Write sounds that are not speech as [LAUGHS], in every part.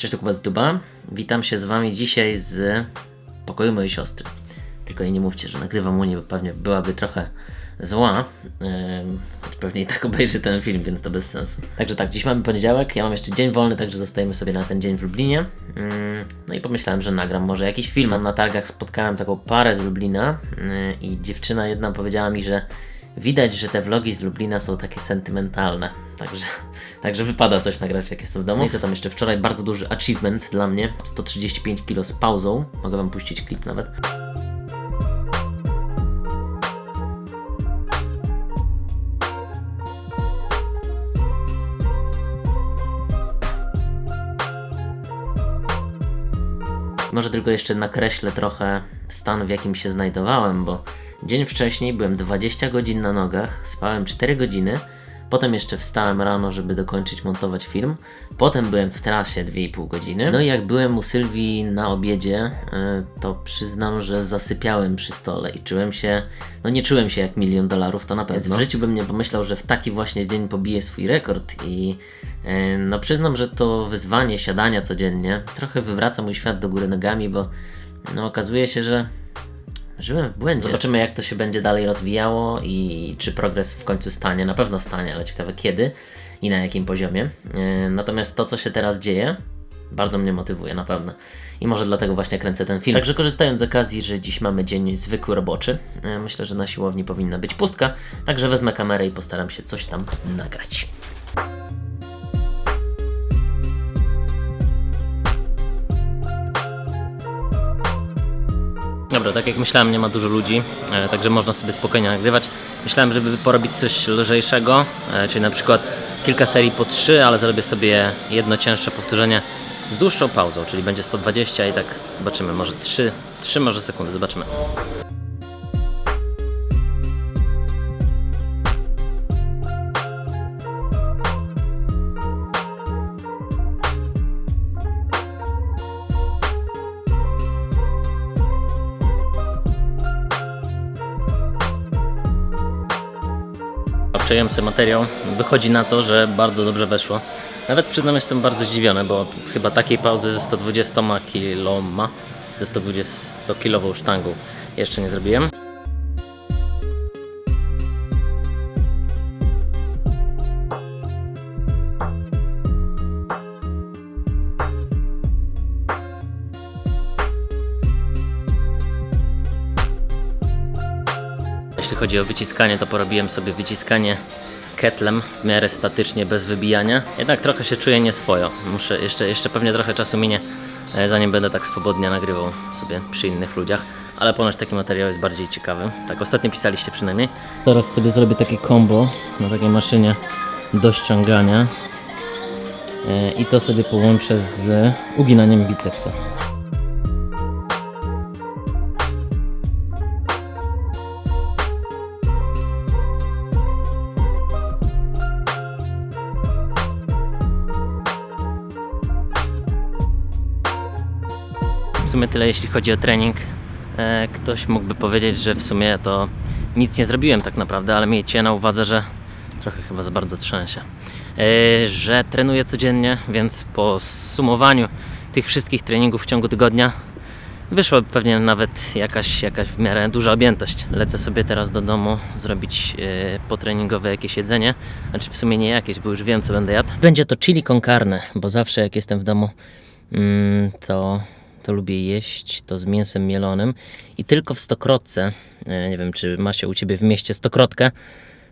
Cześć, to Kuba z Duba. Witam się z Wami dzisiaj z pokoju mojej siostry. Tylko jej nie mówcie, że nagrywam u niej, bo pewnie byłaby trochę zła. Choć pewnie i tak obejrzy ten film, więc to bez sensu. Także tak, dziś mamy poniedziałek, ja mam jeszcze dzień wolny, także zostajemy sobie na ten dzień w Lublinie. Ym, no i pomyślałem, że nagram może jakiś film. Tam na targach spotkałem taką parę z Lublina yy, i dziewczyna jedna powiedziała mi, że widać, że te vlogi z Lublina są takie sentymentalne. Także, także wypada coś nagrać, jak jestem w domu. I co tam jeszcze? Wczoraj bardzo duży achievement dla mnie. 135 kg z pauzą. Mogę Wam puścić klip nawet. Może tylko jeszcze nakreślę trochę stan, w jakim się znajdowałem, bo dzień wcześniej byłem 20 godzin na nogach, spałem 4 godziny, potem jeszcze wstałem rano, żeby dokończyć montować film, potem byłem w trasie 2,5 godziny. No i jak byłem u Sylwii na obiedzie, y, to przyznam, że zasypiałem przy stole i czułem się, no nie czułem się jak milion dolarów, to na pewno. W życiu bym nie pomyślał, że w taki właśnie dzień pobiję swój rekord i y, no przyznam, że to wyzwanie siadania codziennie trochę wywraca mój świat do góry nogami, bo no okazuje się, że Żyłem w błędzie. Zobaczymy, jak to się będzie dalej rozwijało i czy progres w końcu stanie. Na pewno stanie, ale ciekawe kiedy i na jakim poziomie. Yy, Natomiast to, co się teraz dzieje, bardzo mnie motywuje, naprawdę. I może dlatego właśnie kręcę ten film. Także korzystając z okazji, że dziś mamy dzień zwykły roboczy, yy, myślę, że na siłowni powinna być pustka, także wezmę kamerę i postaram się coś tam nagrać. Dobra, tak jak myślałem, nie ma dużo ludzi, e, także można sobie spokojnie nagrywać. Myślałem, żeby porobić coś lżejszego, e, czyli na przykład kilka serii po 3, ale zrobię sobie jedno cięższe powtórzenie z dłuższą pauzą, czyli będzie 120 i tak zobaczymy, może 3, 3 może sekundy, zobaczymy. Przejąłem materiał. Wychodzi na to, że bardzo dobrze weszło. Nawet przyznam, jestem bardzo zdziwiony, bo chyba takiej pauzy ze 120 kiloma, ze 120 kilową sztangą jeszcze nie zrobiłem. Chodzi o wyciskanie, to porobiłem sobie wyciskanie ketlem w miarę statycznie, bez wybijania. Jednak trochę się czuję nieswojo. Muszę jeszcze, jeszcze pewnie trochę czasu minie, e, zanim będę tak swobodnie nagrywał sobie przy innych ludziach. Ale ponoć taki materiał jest bardziej ciekawy. Tak ostatnio pisaliście przynajmniej. Teraz sobie zrobię takie combo na takiej maszynie do ściągania. E, I to sobie połączę z uginaniem bicepsa. Sumie tyle jeśli chodzi o trening. E, Ktoś mógłby powiedzieć, że w sumie to nic nie zrobiłem tak naprawdę, ale miejcie na uwadze, że trochę chyba za bardzo trzęsie. E, Że trenuję codziennie, więc po sumowaniu tych wszystkich treningów w ciągu tygodnia wyszła pewnie nawet jakaś, jakaś w miarę duża objętość. Lecę sobie teraz do domu zrobić e, potreningowe jakieś jedzenie. Znaczy w sumie nie jakieś, bo już wiem co będę jadł. Będzie to chili con carne, bo zawsze jak jestem w domu mm, to, to lubię jeść, to z mięsem mielonym i tylko w Stokrotce, e, nie wiem czy macie u Ciebie w mieście Stokrotkę,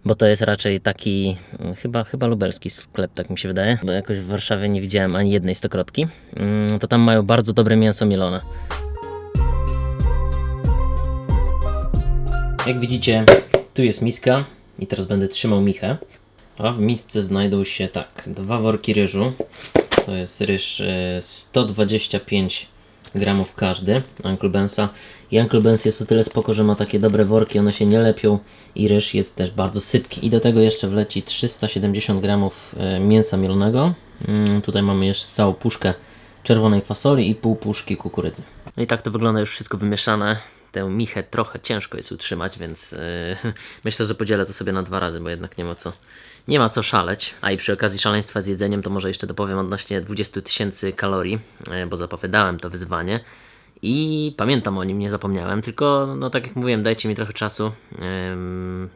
bo to jest raczej taki mm, chyba, chyba lubelski sklep, tak mi się wydaje, bo jakoś w Warszawie nie widziałem ani jednej Stokrotki, mm, to tam mają bardzo dobre mięso mielone. Jak widzicie, tu jest miska i teraz będę trzymał michę. A w misce znajdą się tak, dwa worki ryżu. To jest ryż e, 125 Gram w każdy Uncle Bensa. I Uncle Benz jest o tyle spoko, że ma takie dobre worki, one się nie lepią i ryż jest też bardzo sypki. I do tego jeszcze wleci 370 gramów e, mięsa mielonego. Mm, tutaj mamy jeszcze całą puszkę czerwonej fasoli i pół puszki kukurydzy. No i tak to wygląda już wszystko wymieszane. tę michę trochę ciężko jest utrzymać, więc yy, [LAUGHS] myślę, że podzielę to sobie na dwa razy, bo jednak nie ma co, nie ma co szaleć. A i przy okazji szaleństwa z jedzeniem, to może jeszcze dopowiem odnośnie 20 tysięcy kalorii, yy, bo zapowiadałem to wyzwanie. I pamiętam o nim, nie zapomniałem, tylko no tak jak mówiłem, dajcie mi trochę czasu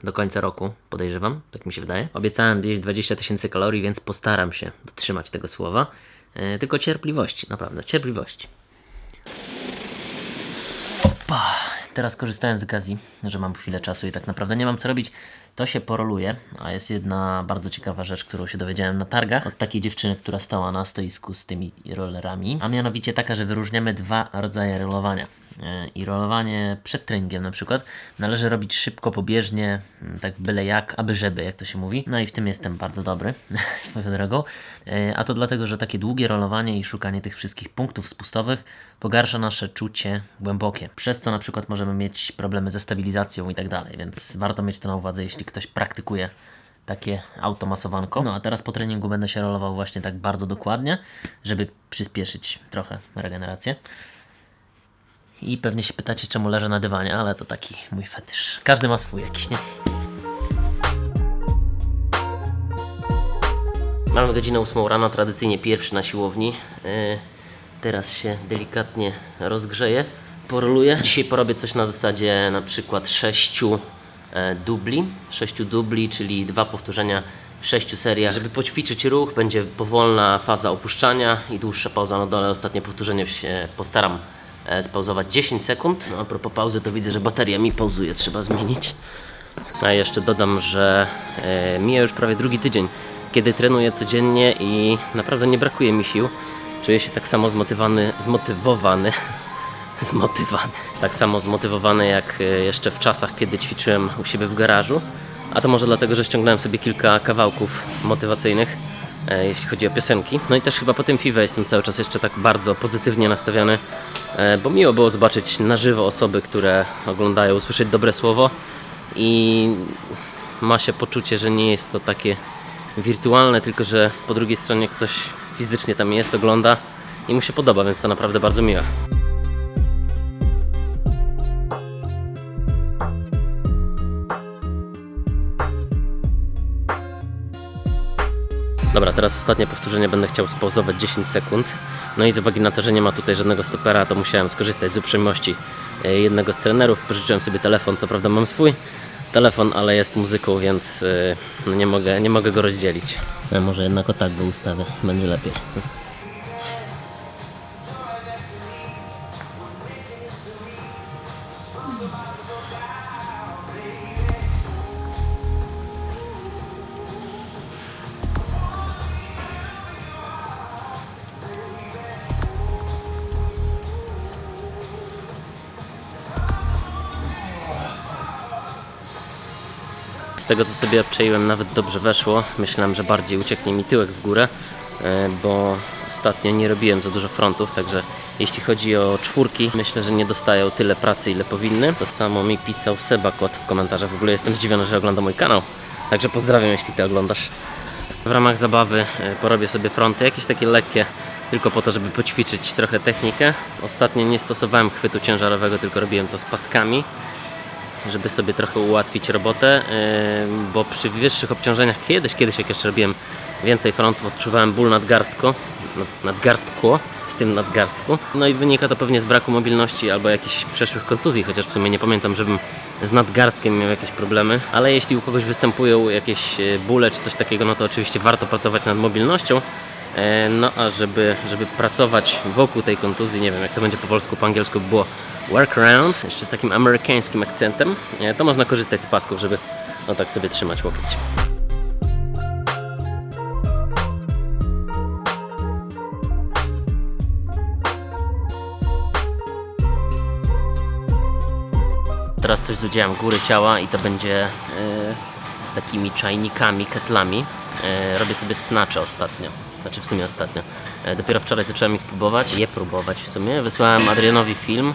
do końca roku, podejrzewam, tak mi się wydaje. Obiecałem zjeść 20 tysięcy kalorii, więc postaram się dotrzymać tego słowa. Yy, tylko cierpliwości, naprawdę, cierpliwości. Opa! Teraz korzystając z okazji, że mam chwilę czasu i tak naprawdę nie mam co robić, to się poroluję. A jest jedna bardzo ciekawa rzecz, którą się dowiedziałem na targach od takiej dziewczyny, która stała na stoisku z tymi rollerami. A mianowicie taka, że wyróżniamy dwa rodzaje rolowania. E, I rolowanie przed treningiem na przykład należy robić szybko, pobieżnie, m, tak byle jak, aby żeby, jak to się mówi. No i w tym jestem bardzo dobry, [LAUGHS] swoją drogą. E, A to dlatego, że takie długie rolowanie i szukanie tych wszystkich punktów spustowych pogarsza nasze czucie głębokie, przez co na przykład możemy mieć problemy ze stabilizacją i tak dalej, więc warto mieć to na uwadze, jeśli ktoś praktykuje takie automasowanko. No a teraz po treningu będę się rolował właśnie tak bardzo dokładnie, żeby przyspieszyć trochę regenerację. I pewnie się pytacie, czemu leżę na dywanie, ale to taki mój fetysz. Każdy ma swój jakiś, nie? Mamy godzinę 8 rano, tradycyjnie pierwszy na siłowni. Yy, teraz się delikatnie rozgrzeję, poroluję. Dzisiaj porobię coś na zasadzie na przykład 6 e, dubli. 6 dubli, czyli dwa powtórzenia w 6 seriach. Żeby poćwiczyć ruch, będzie powolna faza opuszczania i dłuższa pauza na dole. Ostatnie powtórzenie się postaram e, spauzować 10 sekund. No, a propos pauzy, to widzę, że bateria mi pauzuje, trzeba zmienić. A jeszcze dodam, że e, mija już prawie drugi tydzień, kiedy trenuję codziennie i naprawdę nie brakuje mi sił. Czuję się tak samo zmotywowany, [LAUGHS] zmotywowany, zmotywowany, tak samo zmotywowany jak e, jeszcze w czasach, kiedy ćwiczyłem u siebie w garażu. A to może dlatego, że ściągnąłem sobie kilka kawałków motywacyjnych, jeśli chodzi o piosenki. No i też chyba po tym FIWE jestem cały czas jeszcze tak bardzo pozytywnie nastawiony, e, bo miło było zobaczyć na żywo osoby, które oglądają, usłyszeć dobre słowo i ma się poczucie, że nie jest to takie wirtualne, tylko że po drugiej stronie ktoś fizycznie tam jest, ogląda i mu się podoba, więc to naprawdę bardzo miłe. Dobra, teraz ostatnie powtórzenie będę chciał spauzować 10 sekund. No i z uwagi na to, że nie ma tutaj żadnego stopera, to musiałem skorzystać z uprzejmości e, jednego z trenerów. Pożyczyłem sobie telefon, co prawda mam swój telefon, ale jest muzyką, więc e, no nie, mogę, nie mogę go rozdzielić. Ja może jednak o tak go ustawię, będzie lepiej. Z tego co sobie obczaiłem nawet dobrze weszło. Myślałem, że bardziej ucieknie mi tyłek w górę, e, bo ostatnio nie robiłem za dużo frontów, także jeśli chodzi o czwórki, myślę, że nie dostają tyle pracy, ile powinny. To samo mi pisał Seba Kot w komentarzach. W ogóle jestem zdziwiony, że ogląda mój kanał. Także pozdrawiam, jeśli ty oglądasz. W ramach zabawy e, porobię sobie fronty, jakieś takie lekkie, tylko po to, żeby poćwiczyć trochę technikę. Ostatnio nie stosowałem chwytu ciężarowego, tylko robiłem to z paskami żeby sobie trochę ułatwić robotę, yy, bo przy wyższych obciążeniach kiedyś, kiedyś jak jeszcze robiłem więcej frontów, odczuwałem ból nadgarstko, nad- nadgarstku, w tym nadgarstku. No i wynika to pewnie z braku mobilności albo jakichś przeszłych kontuzji, chociaż w sumie nie pamiętam, żebym z nadgarstkiem miał jakieś problemy. Ale jeśli u kogoś występują jakieś e, bóle czy coś takiego, no to oczywiście warto pracować nad mobilnością. E, No a żeby, żeby pracować wokół tej kontuzji, nie wiem jak to będzie po polsku, po angielsku by było workaround, jeszcze z takim amerykańskim akcentem, to można korzystać z pasków, żeby no tak sobie trzymać łokieć. Teraz coś z udziałem góry ciała i to będzie e, z takimi czajnikami, ketlami. E, robię sobie snacze ostatnio. Znaczy w sumie ostatnio. E, dopiero wczoraj zacząłem ich próbować. Je próbować w sumie. Wysłałem Adrianowi film.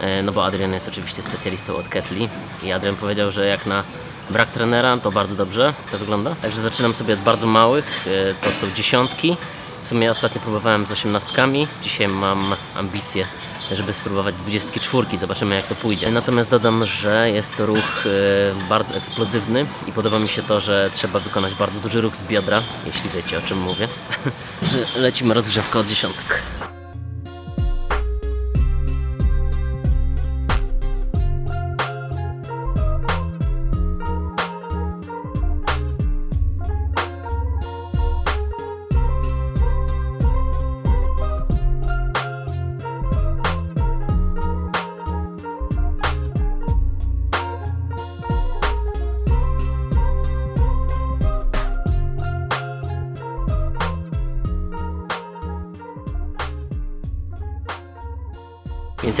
E, no bo Adrian jest oczywiście specjalistą od ketli. I Adrian powiedział, że jak na brak trenera, to bardzo dobrze to wygląda. Także zaczynam sobie od bardzo małych. E, to są dziesiątki. W sumie ostatnio próbowałem z osiemnastkami. Dzisiaj mam ambicje żeby spróbować 24. Zobaczymy jak to pójdzie. Natomiast dodam, że jest to ruch e, bardzo eksplozywny i podoba mi się to, że trzeba wykonać bardzo duży ruch z biodra, jeśli wiecie o czym mówię. [LAUGHS] lecimy rozgrzewkę od dziesiątek.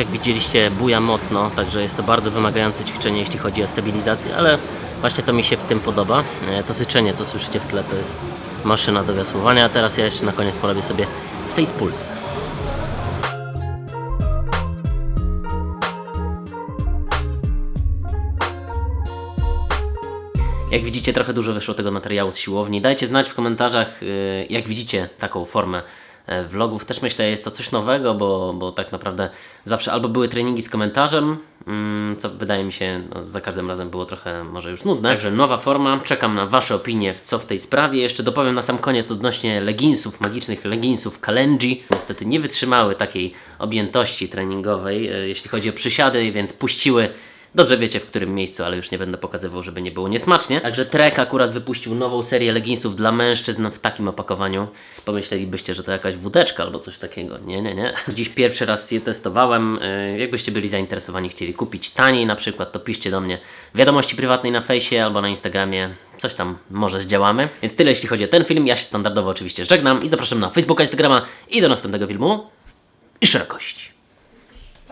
Jak widzieliście, buja mocno, także jest to bardzo wymagające ćwiczenie, jeśli chodzi o stabilizację, ale właśnie to mi się w tym podoba. E, To syczenie, co słyszycie w tle, to jest maszyna do wiosłowania, a teraz ja jeszcze na koniec porobię sobie face pulse. Jak widzicie, trochę dużo wyszło tego materiału z siłowni. Dajcie znać w komentarzach, y, jak widzicie taką formę e, vlogów. Też myślę, jest to coś nowego, bo, bo tak naprawdę zawsze albo były treningi z komentarzem, mm, co wydaje mi się no, za każdym razem było trochę może już nudne. Także nowa forma. Czekam na Wasze opinie, co w tej sprawie. Jeszcze dopowiem na sam koniec odnośnie leginsów, magicznych leginsów Kalenji. Niestety nie wytrzymały takiej objętości treningowej, e, jeśli chodzi o przysiady, więc puściły Dobrze wiecie w którym miejscu, ale już nie będę pokazywał, żeby nie było niesmacznie. Także Trek akurat wypuścił nową serię leginsów dla mężczyzn w takim opakowaniu. Pomyślelibyście, że to jakaś wódeczka albo coś takiego. Nie, nie, nie. Dziś pierwszy raz je testowałem. Yy, Jakbyście byli zainteresowani, chcieli kupić taniej na przykład, to piszcie do mnie w wiadomości prywatnej na fejsie albo na Instagramie. Coś tam może zdziałamy. Więc tyle jeśli chodzi o ten film. Ja się standardowo oczywiście żegnam i zapraszam na Facebooka, Instagrama i do następnego filmu. I szerokość.